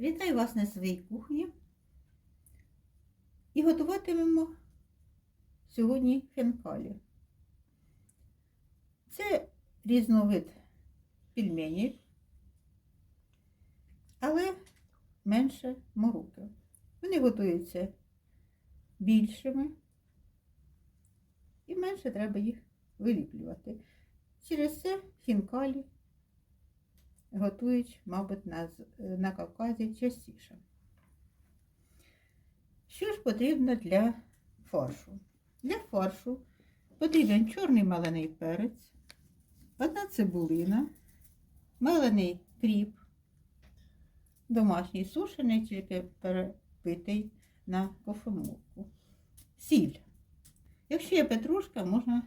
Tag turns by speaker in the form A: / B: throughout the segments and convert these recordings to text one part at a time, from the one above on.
A: Вітаю вас на своїй кухні. І готуватимемо сьогодні хенкалі. Це різновид пельменів, але менше мороки. Вони готуються більшими і менше треба їх виліплювати. Через це хінкалі готують, мабуть, на, на Кавказі частіше. Що ж потрібно для фаршу? Для фаршу потрібен чорний мелений перець, одна цибулина, мелений кріп, домашній сушений, тільки перебитий на кофемолку, сіль. Якщо є петрушка, можна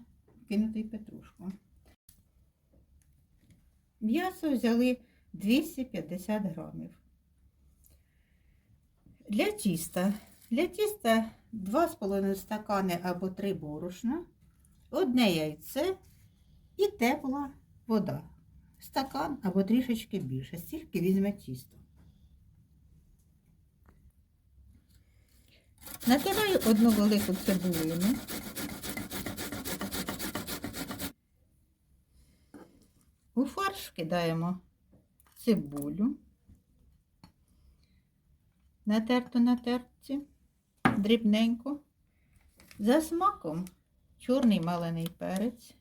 A: кинути і петрушку. М'ясо взяли 250 грамів. Для тіста. Для тіста 2,5 стакани або 3 борошна, одне яйце і тепла вода. Стакан або трішечки більше, стільки візьме тісто. Натираю одну велику цибулину. У фарш кидаємо цибулю, натерту на терці, дрібненько. За смаком чорний малений перець.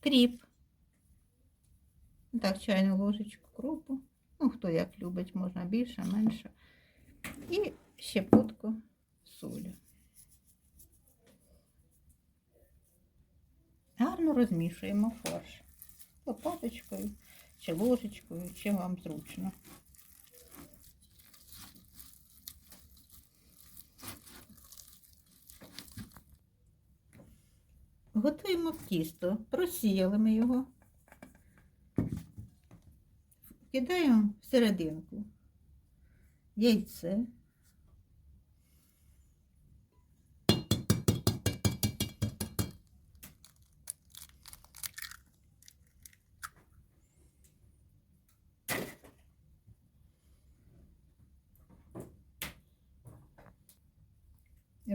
A: Кріп. Так, чайну ложечку кропу. Ну, хто як любить, можна більше, менше. І щепотку солі. Гарно розмішуємо фарш лопаточкою чи ложечкою, чим вам зручно. Готуємо тісто, просіяли ми його, кидаємо в серединку яйце.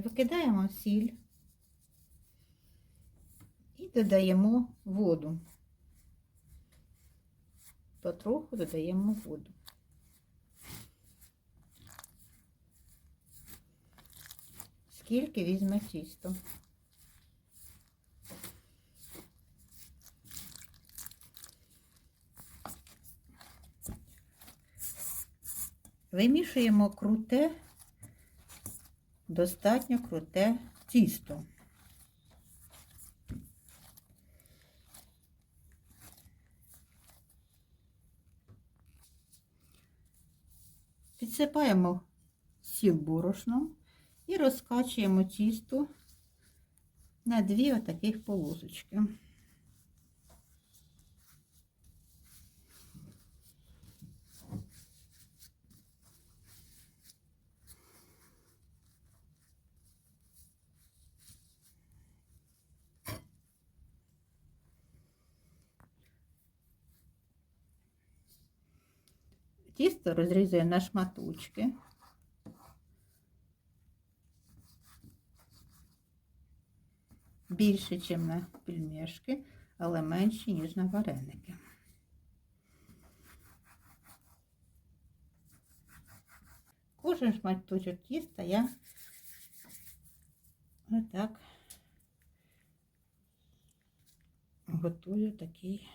A: Викидаємо сіль і додаємо воду. Потроху додаємо воду. Скільки візьме тісто. Вимішуємо круте, достатньо круте тісто. Підсипаємо сіл борошном і розкачуємо тісто на дві отаких полосочки. Тісто розрізаю на шматочки. Більше, ніж на пельмешки, але менше, ніж на вареники. Кожен шматочок тіста я отак готую такий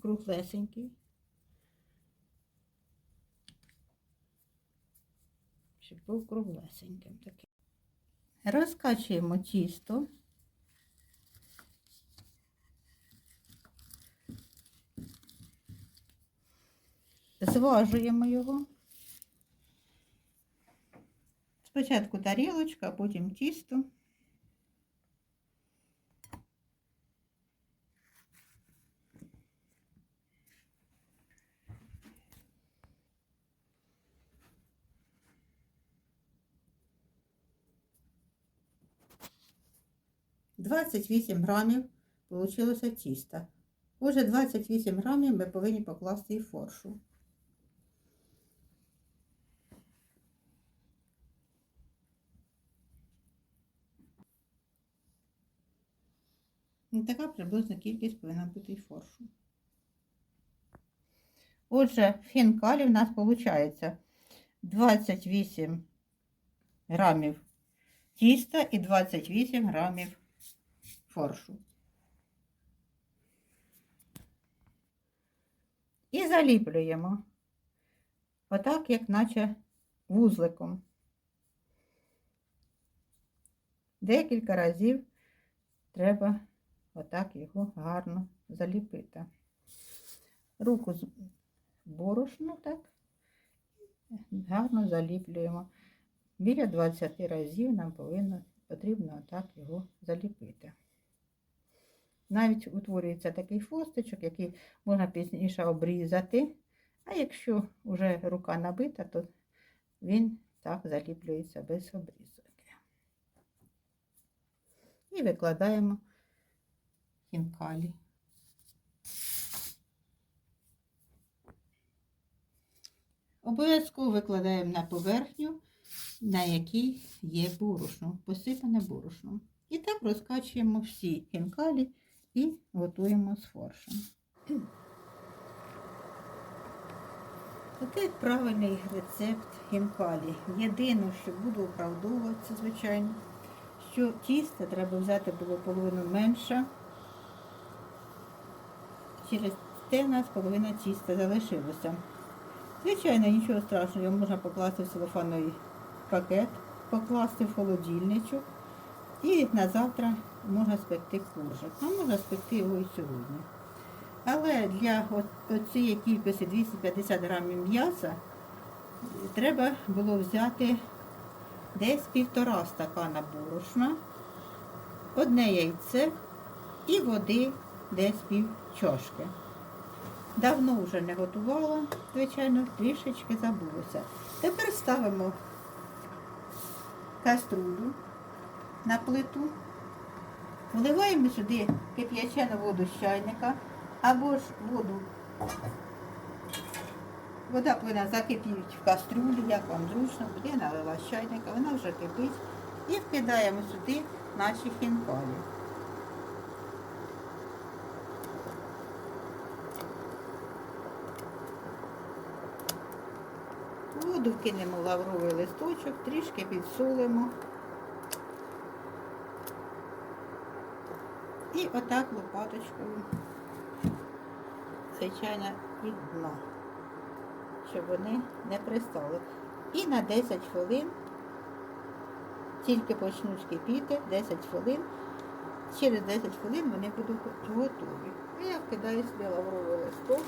A: круглесенький. Щоб був круглесеньким таким. Розкачуємо тісто. Зважуємо його. Спочатку тарілочка, а потім тісто. Двадцять вісім грамів получилося тіста. Отже, 28 грамів ми повинні покласти і форшу. Ну, Така приблизна кількість повинна бути і форшу. Отже, хінкалі в нас виходить 28 грамів тіста і 28 грамів форшу. І заліплюємо. Отак, як наче вузликом. Декілька разів треба отак його гарно заліпити. Руку з борошно так гарно заліплюємо. Біля 20 разів нам повинно, потрібно отак його заліпити. Навіть утворюється такий фостичок, який можна пізніше обрізати. А якщо вже рука набита, то він так заліплюється без обрізок. І викладаємо хінкалі. Обов'язково викладаємо на поверхню, на якій є борошно, посипане борошном. І так розкачуємо всі хінкалі і готуємо з форшем. Такий правильний рецепт хінкалі. Єдине, що буду оправдовуватися, звичайно, що тісто треба взяти було половину менше. Через те у нас половина тіста залишилося. Звичайно, нічого страшного, його можна покласти в целофановий пакет, покласти в холодильничок і на завтра можна спекти коржик. А можна спекти його і сьогодні. Але для цієї кількості 250 грамів м'яса треба було взяти десь півтора стакана борошна, одне яйце і води десь пів чашки. Давно вже не готувала, звичайно, трішечки забулося. Тепер ставимо каструлю на плиту, вливаємо сюди кип'ячену воду з чайника або ж воду. Вода повинна закипіти в каструлі, як вам зручно, буде налила з чайника, вона вже кипить. І вкидаємо сюди наші хінкалі. Воду вкинемо лавровий листочок, трішки підсолимо. Отак лопаточкою, звичайно, від дна, щоб вони не пристали. І на 10 хвилин, тільки почнуть кипіти, 10 хвилин, через 10 хвилин вони будуть готові. І я вкидаю сюди лавровий листок.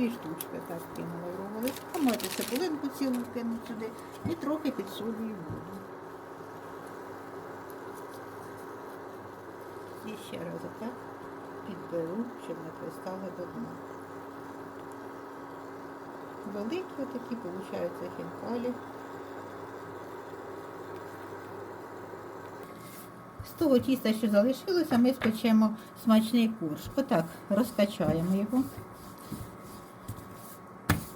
A: Дві штучки так кинула ровили. А можете цибулинку цілу кинути сюди і трохи підсолюю воду. І ще раз отак підберу, щоб не пристали до дна. Великі отакі, виходять, хінкалі. З того тіста, що залишилося, ми спечемо смачний курш. Отак розкачаємо його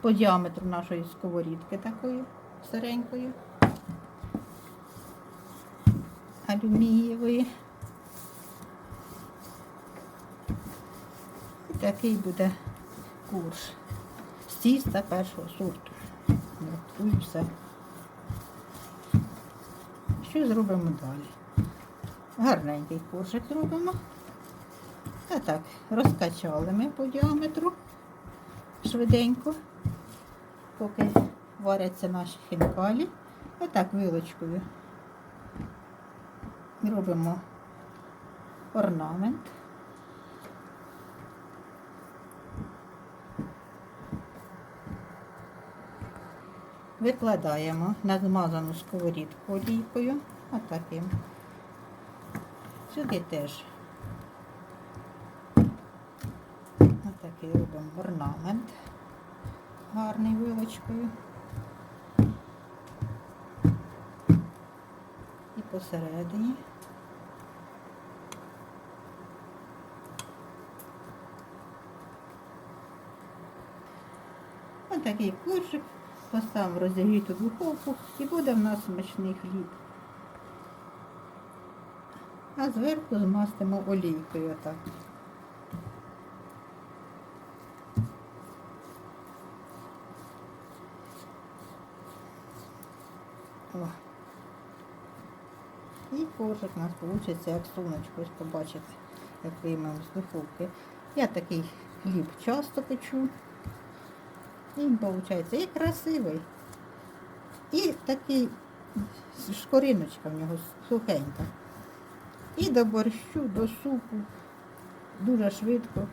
A: по діаметру нашої сковорідки такої старенької, алюмінієвої. І такий буде курш з тіста першого сорту. От, все. Що зробимо далі? Гарненький куршик зробимо. Та так, розкачали ми по діаметру швиденько поки варяться наші хінкалі. Отак вилочкою робимо орнамент. Викладаємо на змазану сковорідку олійкою, отаким. Сюди теж отакий робимо орнамент гарний вилочкою. І посередині. Ось такий коржик. Поставимо розігріту духовку і буде в нас смачний хліб. А зверху змастимо олійкою отак. О. І коржик у нас вийде як сонечко, ось побачите, як виймемо з духовки. Я такий хліб часто печу. І виходить і красивий. І такий шкориночка в нього сухенька. І до борщу, до супу. Дуже швидко.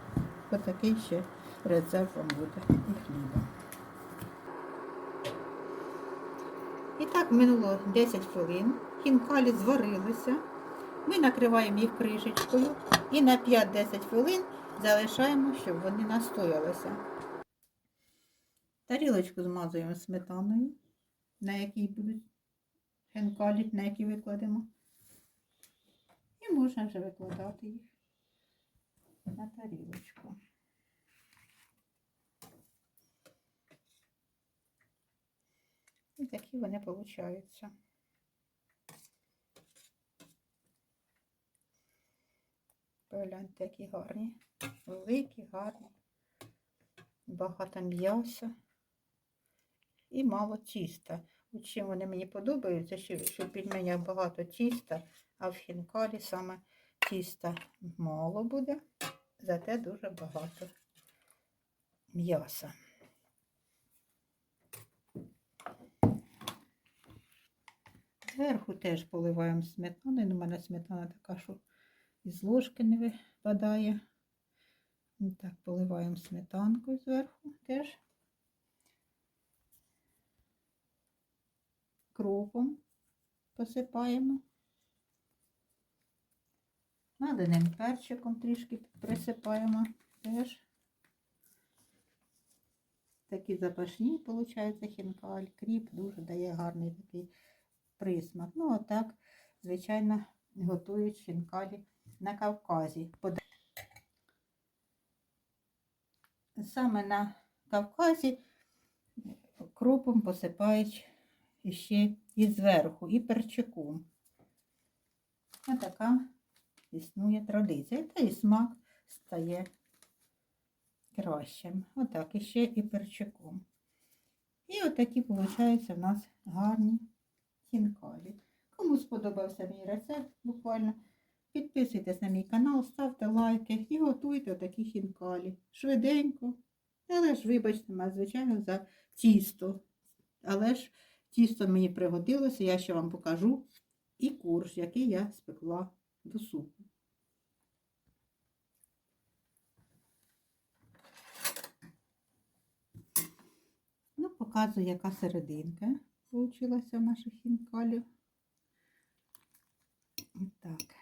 A: Отакий ще рецепт вам буде і хліба. І так минуло 10 хвилин. Хінкалі зварилися. Ми накриваємо їх кришечкою і на 5-10 хвилин залишаємо, щоб вони настоялися. Тарілочку змазуємо сметаною, на якій будуть хінкалі, на які викладемо. І можна вже викладати їх на тарілочку. І такі вони получаються. Погляньте, які гарні, великі, гарні, багато м'яса і мало тіста. От чим вони мені подобаються, що, що в пельменях багато тіста, а в хінкалі саме тіста мало буде, зате дуже багато м'яса. Зверху теж поливаємо сметаною. У мене сметана така, що із ложки не випадає. Так, поливаємо сметанкою зверху теж. Кропом посипаємо. Маленим перчиком трішки присипаємо теж. Такі запашні, виходить, хінкаль, кріп дуже дає гарний такий присмак. Ну, отак, звичайно, готують хінкалі на Кавказі. Саме на Кавказі кропом посипають ще і зверху, і перчиком. Така існує традиція. Та і смак стає кращим. Отак, і ще і перчиком. І отакі, виходить, у нас гарні хінкалі. Кому сподобався мій рецепт, буквально підписуйтесь на мій канал, ставте лайки і готуйте такі хінкалі. Швиденько. Але ж, вибачте, мене, звичайно, за тісто. Але ж тісто мені пригодилося, я ще вам покажу і курс, який я спекла до супу. Ну, показую, яка серединка получилася в наших хінкалів. Так,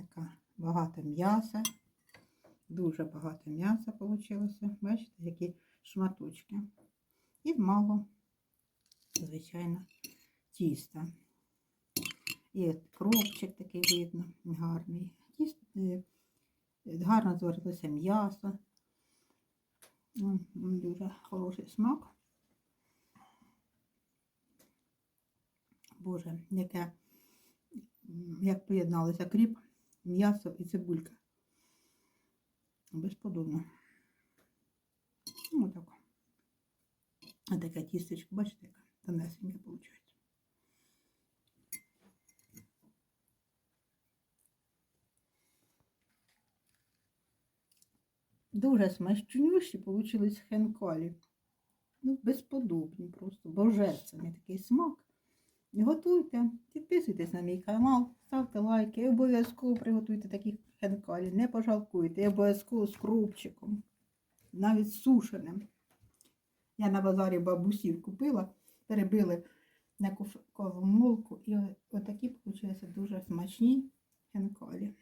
A: така багато м'яса. Дуже багато м'яса вийшло. Бачите, які шматочки. І мало, звичайно, тіста. І кропчик такий видно, гарний. Тісто, е, гарно зварилося м'ясо. Дуже хороший смак. Боже, яке, як поєдналося кріп, м'ясо і цибулька. Безподобно. Ну, отак. А таке тістечко, бачите, яка тонесенька виходить. Дуже смачнющі получились хенкалі. Ну, безподобні просто, божественний такий смак. Готуйте, підписуйтесь на мій канал, ставте лайки, обов'язково приготуйте такі хенкалі, не пожалкуйте, і обов'язково з крупчиком, навіть сушеним. Я на базарі бабусів купила, перебили на куфкову молку і отакі вийшли дуже смачні хенкалі.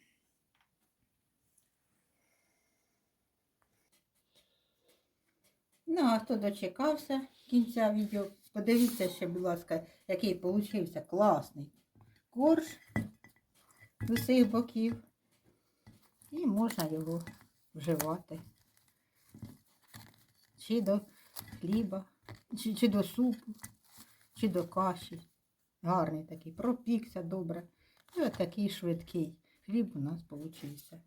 A: Ну, а хто дочекався кінця відео, подивіться ще, будь ласка, який получився класний корж з усіх боків. І можна його вживати. Чи до хліба, чи, чи до супу, чи до каші. Гарний такий, пропікся добре. І от такий швидкий хліб у нас получився.